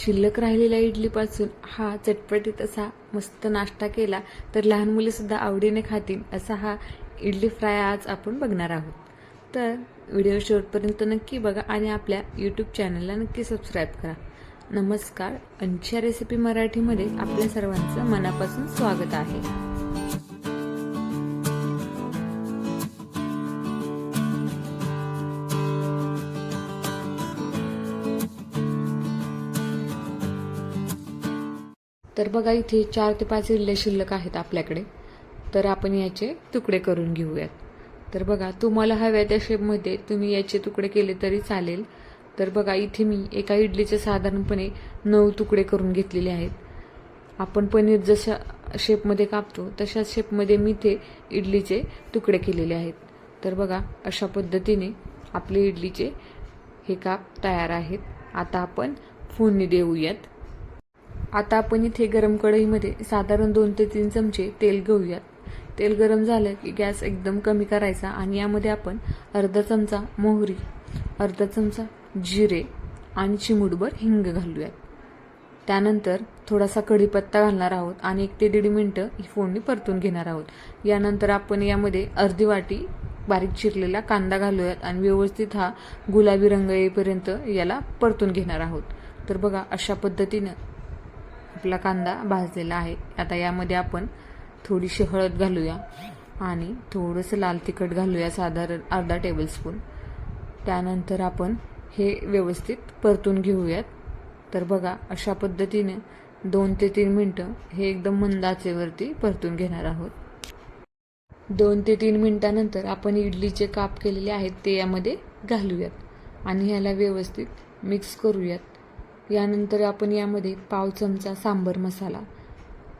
शिल्लक राहिलेल्या इडलीपासून हा चटपटीत असा मस्त नाश्ता केला तर लहान मुलेसुद्धा आवडीने खातील असा हा इडली फ्राय आज आपण बघणार आहोत. तर व्हिडिओ शेवटपर्यंत नक्की बघा आणि आपल्या यूट्यूब चॅनलला नक्की सबस्क्राईब करा. नमस्कार. अंशा रेसिपी मराठीमध्ये आपल्या सर्वांचं मनापासून स्वागत आहे. तर बघा इथे चार ते पाच इल्ले शिल्लक आहेत आपल्याकडे. तर आपण याचे तुकडे करून घेऊयात. तर बघा तुम्हाला हव्या त्या शेपमध्ये तुम्ही याचे तुकडे केले तरी चालेल. तर बघा इथे मी एका इडलीचे साधारणपणे नऊ तुकडे करून घेतलेले आहेत. आपण पनीर जशा शेपमध्ये कापतो तशाच शेपमध्ये मी ते इडलीचे तुकडे केलेले आहेत. तर बघा अशा पद्धतीने आपले इडलीचे हे काप तयार आहेत. आता आपण फोडणी देऊयात. आता आपण इथे गरम कढईमध्ये साधारण दोन ते तीन चमचे तेल घेऊयात. तेल गरम झालं की गॅस एकदम कमी करायचा आणि यामध्ये आपण अर्धा चमचा मोहरी अर्धा चमचा जिरे आणि चिमूटभर हिंग घालूयात. त्यानंतर थोडासा कढीपत्ता घालणार आहोत आणि एक ते दीड मिनटं ही फोडणी परतून घेणार आहोत. यानंतर आपण यामध्ये अर्धी वाटी बारीक चिरलेला कांदा घालूयात आणि व्यवस्थित हा गुलाबी रंग येईपर्यंत याला परतून घेणार आहोत. तर बघा अशा पद्धतीनं आपला कांदा भाजलेला आहे. आता यामध्ये आपण थोडीशी हळद घालूया आणि थोडंसं लाल तिखट घालूया साधारण अर्धा टेबलस्पून त्यानंतर आपण हे व्यवस्थित परतून घेऊयात. तर बघा अशा पद्धतीने दोन ते तीन मिनटं हे एकदम मंद आचेवरती परतून घेणार आहोत. दोन ते तीन मिनटानंतर आपण इडलीचे काप केलेले आहेत ते यामध्ये घालूयात आणि ह्याला व्यवस्थित मिक्स करूयात. यानंतर आपण यामध्ये पाव चमचा सांबर मसाला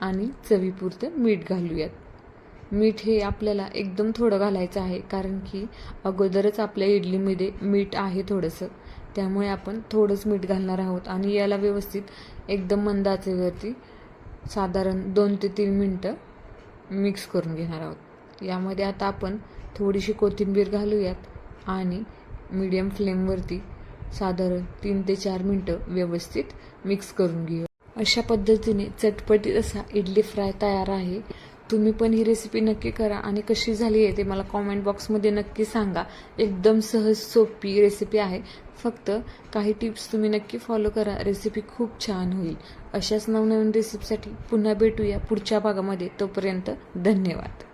आणि चवीपुरतं मीठ घालूयात. मीठ हे आपल्याला एकदम थोडं घालायचं आहे कारण की अगोदरच आपल्या इडलीमध्ये मीठ आहे थोडंसं. त्यामुळे आपण थोडंच मीठ घालणार आहोत आणि याला व्यवस्थित एकदम मंद आचेवरती साधारण दोन ते तीन मिनटं मिक्स करून घेणार आहोत. यामध्ये आता आपण थोडीशी कोथिंबीर घालूयात आणि मीडियम फ्लेमवरती साधारण तीन ते चार मिनटं व्यवस्थित मिक्स करून घेऊ. अशा पद्धतीने चटपटीत असा इडली फ्राय तयार आहे. तुम्ही पण ही रेसिपी नक्की करा आणि कशी झाली आहे ते मला कॉमेंट बॉक्समध्ये नक्की सांगा. एकदम सहज सोपी रेसिपी आहे. फक्त काही टिप्स तुम्ही नक्की फॉलो करा. रेसिपी खूप छान होईल. अशाच नवनवीन रेसिपीसाठी पुन्हा भेटूया पुढच्या भागामध्ये. तोपर्यंत धन्यवाद.